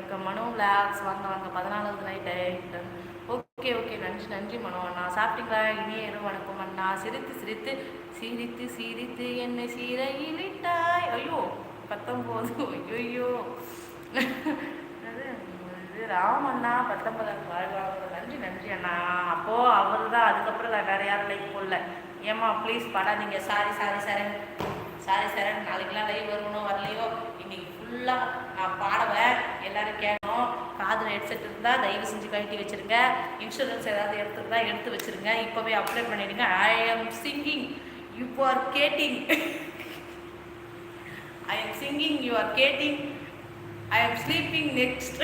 வணக்கம். மனோ விளாக்ஸ் வாங்க வாங்க பதினாலாவது நைட்டு ஓகே ஓகே. நன்றி நன்றி மனோ அண்ணா. சாப்பிட்டீங்களா? இனிய இரவு வணக்கம் அண்ணா. சிரித்து சிரித்து சிரித்து சிரித்து என்னை சீரையிலிட்டாய் ஐயோ பத்தொம்போது ஐயோ இது இது ராமண்ணா பத்தொன்பதாம் வாழ்வாங்க நன்றி நன்றி அண்ணா. அப்போது அவர் தான் அதுக்கப்புறம் நான் வேறு யாரும் லைக் போடல. ஏம்மா ப்ளீஸ் படாதீங்க. Sorry sorry Charan. Sorry Charan. நாளைக்கெல்லாம் live வரணும் வரலையோ இன்னைக்கு ஃபுல்லாக நான் பாடுவேன் எல்லாரும் கேட்கணும். காதில் ஹெட்செட் இருந்தால் தயவு செஞ்சு கழட்டி வச்சிருங்க. இன்சூரன்ஸ் ஏதாவது எடுத்துருந்தா எடுத்து வச்சிருங்க. இப்போவே அப்ளை பண்ணிடுங்க. I am singing you are getting I am singing you are getting I am sleeping next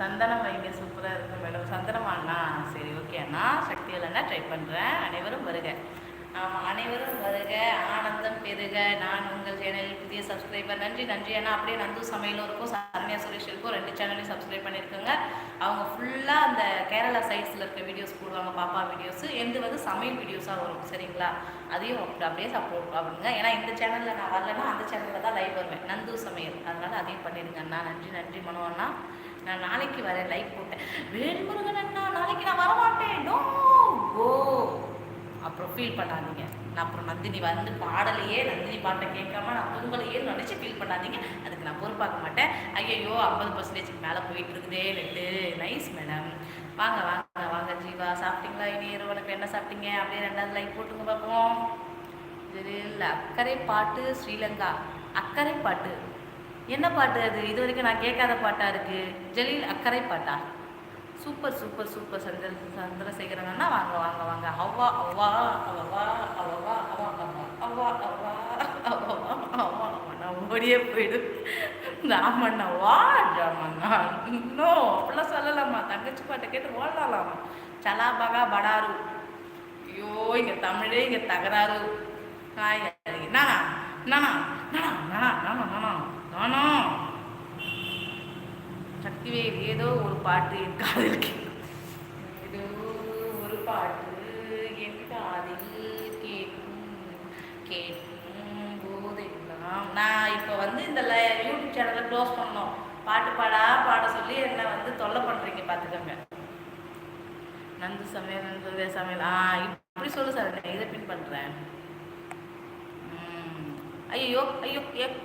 சந்தனம் வைங்க. சூப்பராக இருக்கும் மேடம். சந்தனமாண்ணா சரி ஓகே அண்ணா. சக்தியில் அண்ணா ட்ரை பண்ணுறேன் அனைவரும் வருக. ஆமாம் அனைவரும் பெருக நான் உங்கள் சேனல் புதிய சப்ஸ்கிரைபர் நன்றி நன்றி. ஏன்னா அப்படியே நந்து சமையலும் இருக்கும். சரண்யா சுரேஷ் இருக்கும். ரெண்டு சேனலையும் சப்ஸ்கிரைப் பண்ணியிருக்கோங்க அவங்க ஃபுல்லாக அந்த கேரளா சைட்ஸில் இருக்க வீடியோஸ் போடுவாங்க. பாப்பா வீடியோஸ் எந்த வந்து சமையல் வீடியோஸாக வரும். சரிங்களா? அதையும் அப்படியே சப்போர்ட் பண்ணுங்க. ஏன்னா இந்த சேனலில் நான் வரலன்னா அந்த சேனலில் தான் லைவ் வருவேன். நந்து சமையல். அதனால் அதையும் பண்ணிடுங்க அண்ணா. நன்றி நன்றி மனோ அண்ணா. நான் நாளைக்கு வரேன். லைக் போட்டேன். வேல்முருகன் அண்ணா நாளைக்கு நான் வரமாட்டேன். நோ ஓ ஃபீல் பண்ணாதீங்க. நான் அப்புறம் நந்தினி வந்து பாடலையே நந்தினி பாட்டை கேட்காம நான் தூங்கலையே நினச்சி ஃபீல் பண்ணாதீங்க. அதுக்கு நான் பொறுப்பாக்க மாட்டேன். ஐயையோ ஐம்பது பர்சன்டேஜ்க்கு மேலே போயிட்டு இருக்குதே ரெண்டு நைஸ் மேடம் வாங்க வாங்க வாங்க ஜீவா. சாப்பிட்டீங்களா? இனி உனக்கு என்ன சாப்பிட்டீங்க? அப்படியே ரெண்டாவது லைக் போட்டுங்க பார்ப்போம். இல்லை அக்கறை பாட்டு ஸ்ரீலங்கா. அக்கறை பாட்டு. என்ன பாட்டு அது? இது வரைக்கும் நான் கேட்காத பாட்டாக இருக்குது ஜலீல் அக்கறை பாட்டா? சூப்பர் சூப்பர் சூப்பர் சந்திர சந்திரசேகரன்னா வாங்க வாங்க வாங்க அவ்வா அவ்வா அவ்வா அவ்வா அவ்வா அவ்வா அவ்வா அவ்வா அவ்வா நான் ஓடியே போயிடும் ராமண்ணா வா ராமண்ணா இன்னும் அப்படிலாம் சொல்லலாமா தங்கச்சி பாட்டை கேட்டு ஓடலாமா சலா பகா படாரு ஐயோ இங்கே தமிழே இங்கே தகராறு ஹாய் நானா நானா நானா நானா நானா நானா நானா சக்திவேல் ஏதோ ஒரு பாட்டு என் காதில் கேட்கும் ஏதோ ஒரு பாட்டு என் காதில் கேட்கும் கேட்கும் போதெல்லாம் நான் இப்போ வந்து இந்த ல- யூடியூப் சேனலை க்ளோஸ் பண்ணோம் பாட்டு பாடா பாட சொல்லி என்னை வந்து தொல்லை பண்ணுறீங்க பார்த்துக்கோங்க நந்து சமையல் நந்து சமையல். ஆ இப்படி சொல்லு சார் இதை பின் பண்ணுறேன் ஐயோ ஐயோ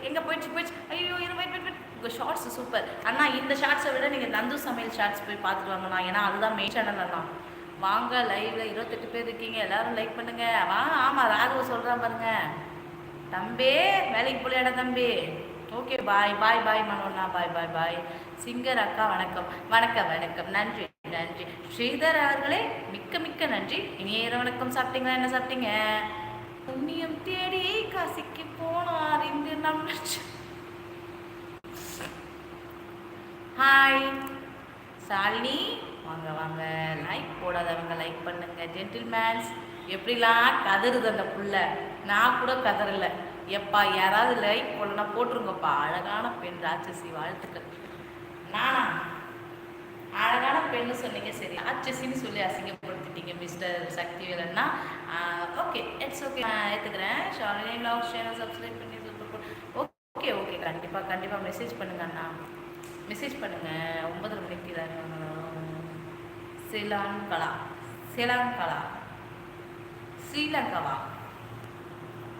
எங்கே போயிடுச்சு போயிடுச்சு. ஐயோ இரு வெயிட் வெயிட் வெயிட் உங்கள் ஷார்ட்ஸ் சூப்பர் அண்ணா இந்த ஷார்ட்ஸை விட நீங்கள் நந்து சமையல் ஷார்ட்ஸ் போய் பார்த்துட்டு வாங்கண்ணா. ஏன்னா அதுதான் மெயின் சேனல் அண்ணா. வாங்க லைவ்ல இருபத்தெட்டு பேர் இருக்கீங்க. எல்லாரும் லைக் பண்ணுங்க. வா ஆமாம் ராகவ சொல்கிறான் பாருங்க. தம்பி வேலைக்கு போலையாடா தம்பி. ஓகே பாய் பாய் பாய் மனோண்ணா. பாய் பாய் பாய் சிங்கர் அக்கா வணக்கம். வணக்கம் வணக்கம். நன்றி நன்றி. ஸ்ரீதர் அவர்களே மிக்க மிக்க நன்றி. இனிய வணக்கம். சாப்பிட்டீங்களா? என்ன சாப்பிட்டீங்க? புண்ணியம் தேடி காசிக்கு போனார் இன்று நம் ஹாய் சாலினி வாங்க வாங்க. லைக் போடாதவங்க லைக் பண்ணுங்க. ஜென்டில்மேன்ஸ் எப்படிலாம் கதறுது அந்த புள்ள? நான் கூட கதறல. எப்பா யாராவது லைக் போடலன்னா போட்டுருங்கப்பா. அழகான பெண் ராட்சசி வாழ்த்துக்கள். நானா? அழகான பெண்ணு சொன்னீங்க சரி. ராட்சசின்னு சொல்லி அசிங்கப்படுத்திட்டீங்க மிஸ்டர் சக்திவேலன்னா. ஓகே இட்ஸ் ஓகே நான் ஏற்றுக்கிறேன் ஷாலினி லவ் சேனல் சப்ஸ்கிரைப் பண்ணி சூப்பர் ஓகே ஓகே கண்டிப்பாக கண்டிப்பாக மெசேஜ் பண்ணுங்க அண்ணா. மெசேஜ் பண்ணுங்கள் ஒன்பது மணிக்கு தான் ஸ்ரீலங்கலா ஸ்ரீலங்கலா ஸ்ரீலங்காவா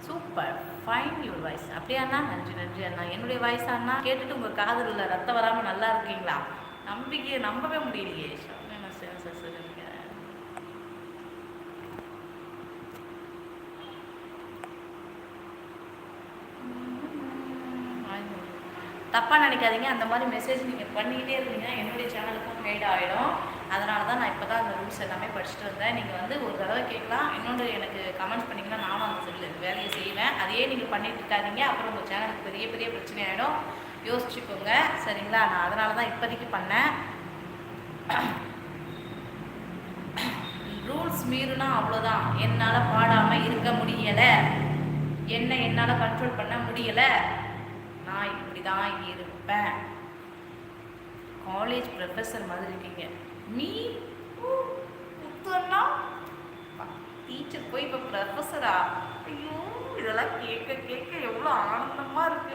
சூப்பர் ஃபைன் யுவர் வாய்ஸ் அப்படியே அண்ணா நன்றி நன்றி அண்ணா. என்னுடைய வாய்ஸ் அண்ணா கேட்டுட்டு உங்கள் காதலில் ரத்தம் வராமல் நல்லா இருக்கீங்களா? நம்பிக்கையை நம்பவே முடியலையே. ஷாலினி சேனல் சப்ஸ்கிரைப் பண்ணுங்க தப்பாக நினைக்காதீங்க. அந்த மாதிரி மெசேஜ் நீங்கள் பண்ணிக்கிட்டே இருந்தீங்கன்னா என்னுடைய சேனலுக்கும் கைட் ஆகிடும் அதனால தான் நான் இப்போ தான் அந்த ரூல்ஸ் எல்லாமே படிச்சுட்டு வந்தேன். நீங்கள் வந்து ஒரு தடவை கேட்கலாம் இன்னொன்று எனக்கு கமெண்ட்ஸ் பண்ணிங்கன்னா நானும் அந்த செல்லு வேலையை செய்வேன். அதையே நீங்கள் பண்ணிட்டு இருக்காதீங்க. அப்புறம் உங்கள் சேனலுக்கு பெரிய பெரிய பிரச்சனை ஆகிடும் யோசிச்சுக்கோங்க. சரிங்களா? நான் அதனால தான் இப்போதைக்கு பண்ணேன். ரூல்ஸ் மீறுனா அவ்வளோதான் என்னால் பாடாமல் இருக்க முடியலை. என்ன என்னால் கண்ட்ரோல் பண்ண முடியலை. நான் இப்படி தான் இருப்பேன். காலேஜ் ப்ரொஃபஸர் மாதிரி இருக்கீங்க. நீ? புத்தன்னா? டீச்சர் போய் இப்போ ப்ரொஃபஸரா ஐயோ இதெல்லாம் கேட்க கேட்க எவ்வளோ ஆனந்தமாக இருக்கு.